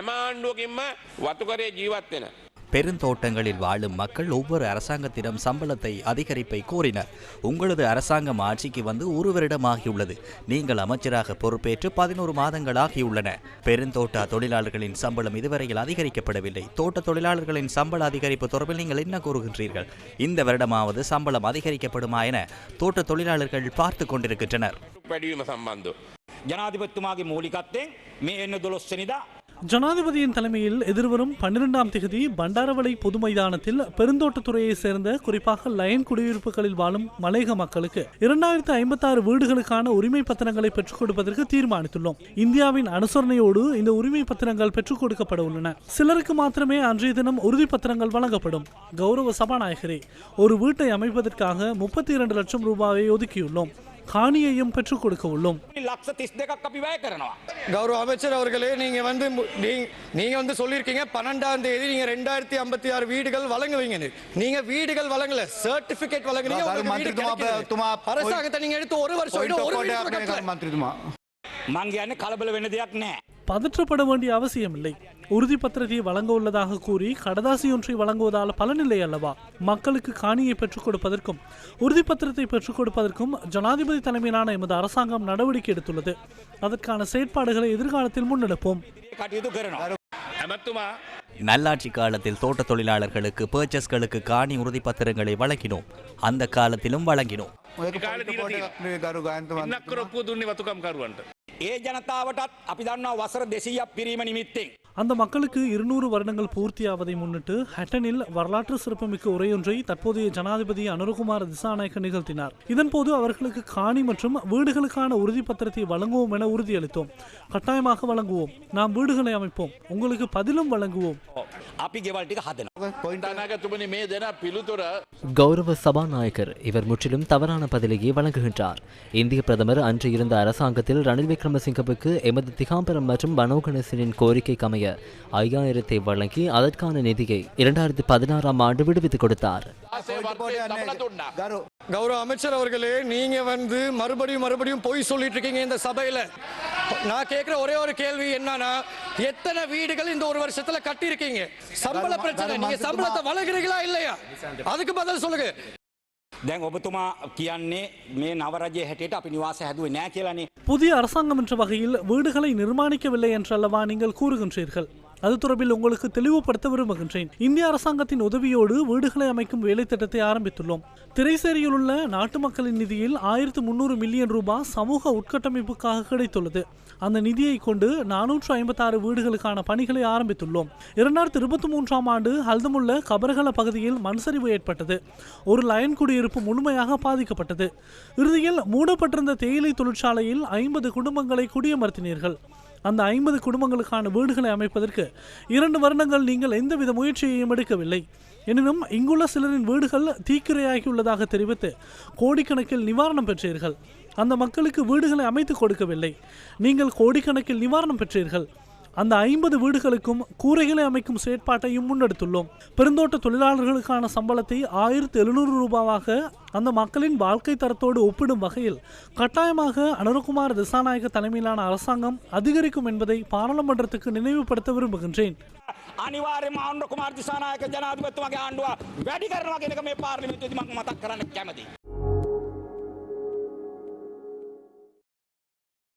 හැම ආණ්ඩුවකින්ම වතුකරේ ජීවත් වෙන. பெருந்தோட்டங்களில் வாழும் மக்கள் ஒவ்வொரு அரசாங்கத்திடம் சம்பளத்தை அதிகரிப்பை கோரினர் உங்களது அரசாங்கம் ஆட்சிக்கு வந்து ஒரு வருடமாகியுள்ளது நீங்கள் அமைச்சராக பொறுப்பேற்று பதினோரு மாதங்கள் ஆகியுள்ளன பெருந்தோட்ட தொழிலாளர்களின் சம்பளம் இதுவரையில் அதிகரிக்கப்படவில்லை தோட்ட தொழிலாளர்களின் சம்பள அதிகரிப்பு தொடர்பில் நீங்கள் என்ன கூறுகின்றீர்கள் இந்த வருடமாவது சம்பளம் அதிகரிக்கப்படுமா என தோட்ட தொழிலாளர்கள் பார்த்து கொண்டிருக்கின்றனர் පැඩවීම සම්බන්ධ. ජනාධිපත්තුමාගේ මූලිකත්තෙන් මේ එන්න දොළොස්සනිදා ஜனாதிபதியின் தலைமையில் எதிர்வரும் பன்னிரெண்டாம் தேதி பண்டாரவளை பொது மைதானத்தில் பெருந்தோட்டத்துறையை சேர்ந்த குறிப்பாக லயன் குடியிருப்புகளில் வாழும் மலையக மக்களுக்கு இரண்டாயிரத்து ஐம்பத்தி ஆறு வீடுகளுக்கான உரிமை பத்திரங்களை பெற்றுக் கொடுப்பதற்கு தீர்மானித்துள்ளோம். இந்தியாவின் அனுசரணையோடு இந்த உரிமை பத்திரங்கள் பெற்றுக் கொடுக்கப்பட உள்ளன. சிலருக்கு மாத்திரமே அன்றைய தினம் உறுதி பத்திரங்கள் வழங்கப்படும். கௌரவ சபாநாயகரே ஒரு வீட்டை அமைப்பதற்காக முப்பத்தி இரண்டு லட்சம் ரூபாயை ஒதுக்கியுள்ளோம். காணியையும் பெற்றுக் கொடுக்க உள்ளோம். கௌரவ அமைச்சர் அவர்களே நீங்க வந்து நீங்க வந்து சொல்லியிருக்கீங்க பன்னெண்டாம் தேதி நீங்க ரெண்டாயிரத்தி ஐம்பத்தி ஆறு வீடுகள் வழங்குவீங்க. நீங்க வீடுகள் வழங்கல சர்டிபிகேட் வழங்குறீங்க அரசாங்கத்தை நீங்க எடுத்து ஒரு வருஷம் ஒரு மாங்க கலபல வேண்டியதாக்குனே பதற்றப்பட வேண்டிய அவசியமில்லை. உறுதி பத்திரிகை வழங்க உள்ளதாக கூறி கடதாசி ஒன்றை வழங்குவதால் பலனில்லை அல்லவா? மக்களுக்கு காணியை பெற்றுக் கொடுப்பதற்கும் உறுதி பத்திரத்தை பெற்றுக் கொடுப்பதற்கும் ஜனாதிபதி தலைமையிலான எமது அரசாங்கம் நடவடிக்கை எடுத்துள்ளது. அதற்கான செயற்பாடுகளை எதிர்காலத்தில் முன்னெடுப்போம். நல்லாட்சி காலத்தில் தோட்ட தொழிலாளர்களுக்கு பர்ச்சஸ்களுக்கு காணி உறுதிப்பத்திரங்களை வழங்கினோம். அந்த காலத்திலும் வழங்கினோம். ඔයක කාල පොලිටි දීලා පොඩි අපේ ගරු ගායන්ත ඉන්නක් මන්ත්‍රතුමා. කරොප්පුව දුන්නේ වතුකම් කරුවන්ට. ඒ ජනතාවටත් අපි දන්නවා වසර දෙසීයක් පිරීම නිමිත්තෙන්. அந்த மக்களுக்கு இருநூறு வருடங்கள் பூர்த்தியாவதை முன்னிட்டு ஹட்டனில் வரலாற்று சிறப்புமிக்க உரையொன்றை தற்போதைய ஜனாதிபதி அனுரகுமார் திசாநாயக்க நிகழ்த்தினார் இதன்போது அவர்களுக்கு காணி மற்றும் வீடுகளுக்கான உறுதிப்பத்திரத்தை வழங்குவோம் என உறுதியளித்தோம் கட்டாயமாக வழங்குவோம் நாம் வீடுகளை அமைப்போம் உங்களுக்கு பதிலும் வழங்குவோம் கௌரவ சபாநாயகர் இவர் முற்றிலும் தவறான பதிலையே வழங்குகின்றார். இந்திய பிரதமர் அன்று இருந்த அரசாங்கத்தில் ரணில் விக்ரமசிங்கவுக்கு எமது திகாம்பரம் மற்றும் மனோகணசனின் கோரிக்கைக்கு அமைய ஐயாயிரத்தை வழங்கி அதற்கான நிதியை இரண்டாயிரத்தி பதினாறாம் ஆண்டு விடுவித்துக் கொடுத்தார். கௌரவ அமைச்சர் அவர்களே நீங்க வந்து மறுபடியும் மறுபடியும் பொய் சொல்லிட்டு இருக்கீங்க இந்த சபையில. நான் கேட்கிற ஒரே ஒரு கேள்வி என்னன்னா எத்தனை வீடுகள் இந்த ஒரு வருஷத்துல கட்டி இருக்கீங்க சம்பள பிரச்சனை நீங்க சம்பளத்தை வழங்குறீங்களா இல்லையா அதுக்கு பதில் சொல்லுங்க දැන් ඔබතුමා කියන්නේ මේ නවරජය හැටියට අපි නිවාස හැදුවේ නෑ කියලානේ. புதிய அரசாங்கம் என்ற வகையில் வீடுகளை நிர்மாணிக்கவில்லை என்றல்லவா நீங்கள் கூறுகின்றீர்கள் அது தொடர்பில் உங்களுக்கு தெளிவுபடுத்த விரும்புகின்றேன். இந்திய அரசாங்கத்தின் உதவியோடு வீடுகளை அமைக்கும் வேலை திட்டத்தை ஆரம்பித்துள்ளோம். திரைசேரியில் உள்ள நாட்டு மக்களின் நிதியில் ஆயிரத்து முன்னூறு மில்லியன் ரூபாய் சமூக உட்கட்டமைப்புக்காக கிடைத்துள்ளது. அந்த நிதியை கொண்டு நானூற்று ஐம்பத்தாறு வீடுகளுக்கான பணிகளை ஆரம்பித்துள்ளோம். இரண்டாயிரத்தி இருபத்தி மூன்றாம் ஆண்டு ஹல்தமுள்ள கபரகல பகுதியில் மண்சரிவு ஏற்பட்டது. ஒரு லயன் குடியிருப்பு முழுமையாக பாதிக்கப்பட்டது. இறுதியில் மூடப்பட்டிருந்த தேயிலை தொழிற்சாலையில் ஐம்பது குடும்பங்களை குடியமர்த்தினீர்கள். அந்த ஐம்பது குடும்பங்களுக்கான வீடுகளை அமைப்பதற்கு இரண்டு வருடங்கள் நீங்கள் எந்தவித முயற்சியையும் எடுக்கவில்லை. எனினும் இங்குள்ள சிலரின் வீடுகள் தீக்கிரையாகியுள்ளதாக தெரிவித்து கோடிக்கணக்கில் நிவாரணம் பெற்றீர்கள். அந்த மக்களுக்கு வீடுகளை அமைத்து கொடுக்கவில்லை. நீங்கள் கோடிக்கணக்கில் நிவாரணம் பெற்றீர்கள். அந்த ஐம்பது வீடுகளுக்கும் கூரைகளை அமைக்கும் செயற்பாட்டையும் முன்னெடுத்துள்ளோம் பெருந்தோட்ட தொழிலாளர்களுக்கான சம்பளத்தை ஆயிரத்து எழுநூறு ரூபாவாக அந்த மக்களின் வாழ்க்கை தரத்தோடு ஒப்பிடும் வகையில் கட்டாயமாக அனுரகுமார் திசாநாயக தலைமையிலான அரசாங்கம் அதிகரிக்கும் என்பதை பாராளுமன்றத்துக்கு நினைவுபடுத்த விரும்புகின்றேன் අනිවාර්යයෙන්ම ආණ්ඩු කුමාර දිසානායක ජනාධිපතිතුමාගේ ආණ්ඩුව වැඩි කරනවා කියන එක මේ පාර්ලිමේන්තුවේදී මම මතක් කරන්න කැමතියි.